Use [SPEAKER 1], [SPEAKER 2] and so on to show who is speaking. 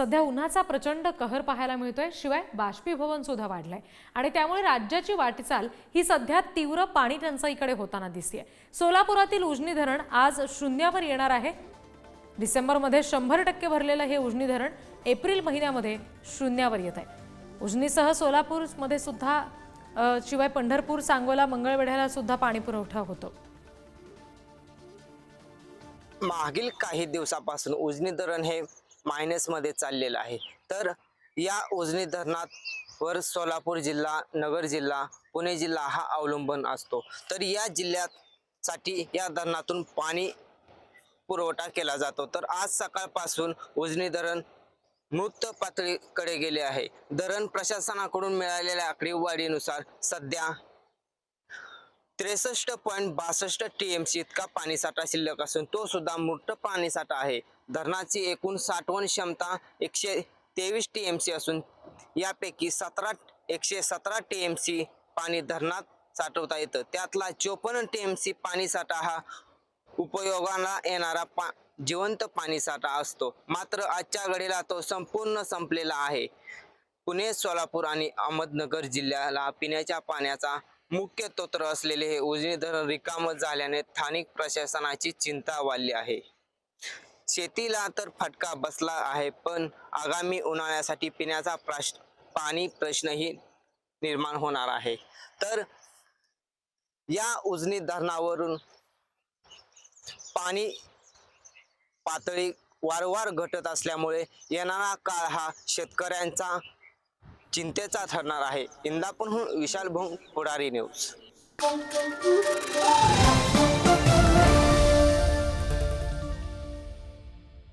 [SPEAKER 1] सध्या उन्हाचा प्रचंड कहर पाहायला मिळतोय. शिवाय बाष्पीभवन सुद्धा वाढलंय. आणि त्यामुळे राज्याची वाटचाल ही सध्या तीव्र पाणी टंचाईकडे होताना दिसते सोलापुरातील उजनी धरण आज शून्यावर येणार आहे. डिसेंबरमध्ये शंभर टक्के भरलेलं हे उजनी धरण एप्रिल महिन्यामध्ये शून्यावर येत आहे. उजनीसह सोलापूरमध्ये सुद्धा शिवाय पंढरपूर सांगोला मंगळवेढ्याला सुद्धा पाणी पुरवठा होतो.
[SPEAKER 2] मागील काही दिवसापासून उजनी धरण हे मायनसमध्ये चाललेलं आहे. तर या उजनी धरणात वर सोलापूर जिल्हा नगर जिल्हा पुणे जिल्हा हा अवलंबून असतो. तर या जिल्ह्यासाठी या धरणातून पाणी पुरवठा केला जातो. तर आज सकाळपासून उजनी धरण मृत पातळीकडे गेले आहे. धरण प्रशासनाकडून मिळालेल्या आकडेवारीनुसार सध्या त्रेसष्ट पॉईंट बासष्ट टी एम सी इतका पाणीसाठा शिल्लक असून तो सुद्धा मृत पाणीसाठा आहे. धरणाची एकूण साठवण क्षमता एकशे तेवीस टी एम सी असून यापैकी सतरा एकशे सतरा टी एम सी पाणी धरणात साठवता येतं. त्यातला चोपन्न टी एम सी पाणीसाठा हा उपयोगाला येणारा पा जिवंत पाणीसाठा असतो. मात्र आजच्या घडीला तो संपूर्ण संपलेला आहे. पुणे सोलापूर आणि अहमदनगर जिल्ह्याला पिण्याच्या पाण्याचा मुख्य तोत्र असलेले हे उजनी धरण रिकाम झाल्याने स्थानिक प्रशासनाची चिंता वाढली आहे. शेतीला तर फटका बसला आहे पण आगामी उन्हाळ्यासाठी पिण्याचा प्रश्न पाणी प्रश्नही निर्माण होणार आहे. तर या उजनी धरणावरून पाणी पातळी वारंवार घटत असल्यामुळे येणारा काळ हा शेतकऱ्यांचा चिंतेचा ठरणार आहे. इंदापूरहून विशाल भोंग पुढारी न्यूज.